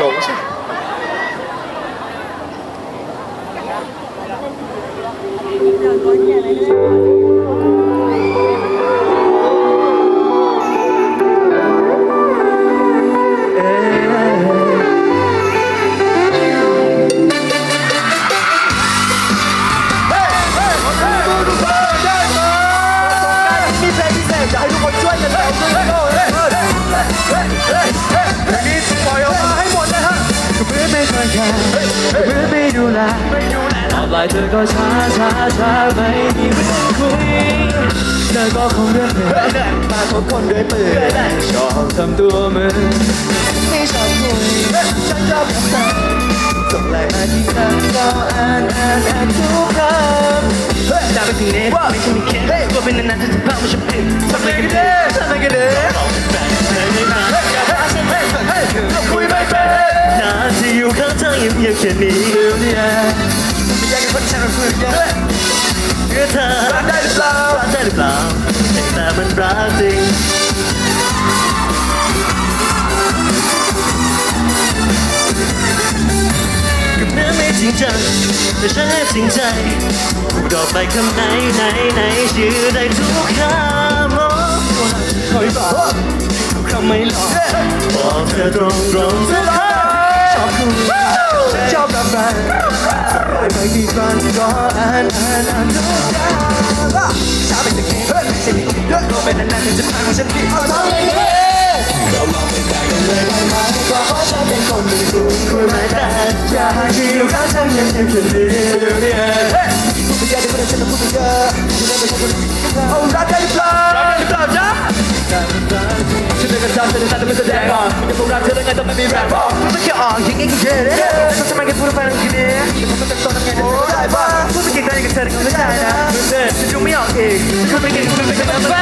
หลง ไม่ดูแลไม่ดูแลออนไลน์เธอก็ช้าช้าช้าไม่มีเรื่องคุยเธอก็คงเรื่องเพื่อนมาพบคนด้วยปืนชอบทำตัวเหมือนไม่ชอบคุยฉันชอบทำตามส่งไลน์มาที่คำก็อ่านอ่านอ่านทุกคำเฮ้ยจากไปถึงเน็ตไม่ใช่มีแค่ก็เป็นนานๆจะพามาชมเพลงทำไมกันเด้ทำไมกันเด้ ยู่ข้างเธอยังเพียงแค่นี้เดียวเนี่ยไม่อยากให้คนแชร์มันคุยกันเพื่อเธอรักได้หรือเปล่ารักได้หรือเปล่าแต่มันรักจริงก็เมื่อไม่จริงจังแต่ฉันจริงใจพูดออกไปคำไหนไหนไหนเชื่อได้ทุกคำว่าคอยบอกทุกคำไม่หลอกบอกเธอตรงตรง ไปกี่ครั้งก็อ่านอ่านอ่านทุกอย่างช้าไปสักทีเฮ้ยฉันนี่เยอะก็เป็นนานๆจะผ่านของฉันที่เอาทำไมเลยเราลองไปไกลกันเลยได้ไหมก็เพราะฉันเป็นคนมีคุณคุยไม่ได้อยากให้ที่อยู่ข้างฉันยังยังแค่นี้เนี่ยพูดไปเยอะเดี๋ยวคนฉันจะพูดไปเยอะที่นั่นเป็นคนเอารักได้หรือเปล่ารักได้หรือเปล่าจ๊ะฉันเป็นกระจายฉันจะไม่แสดงออกจะพวกรักเธอได้ไงต้องไม่มีแรงบอกพูดไม่แค่ออกยิงเองก็เย่เลยฉันจะไม่แค่พูดไป เองฉันไม่เก่งฉันไม่เก่งแฟ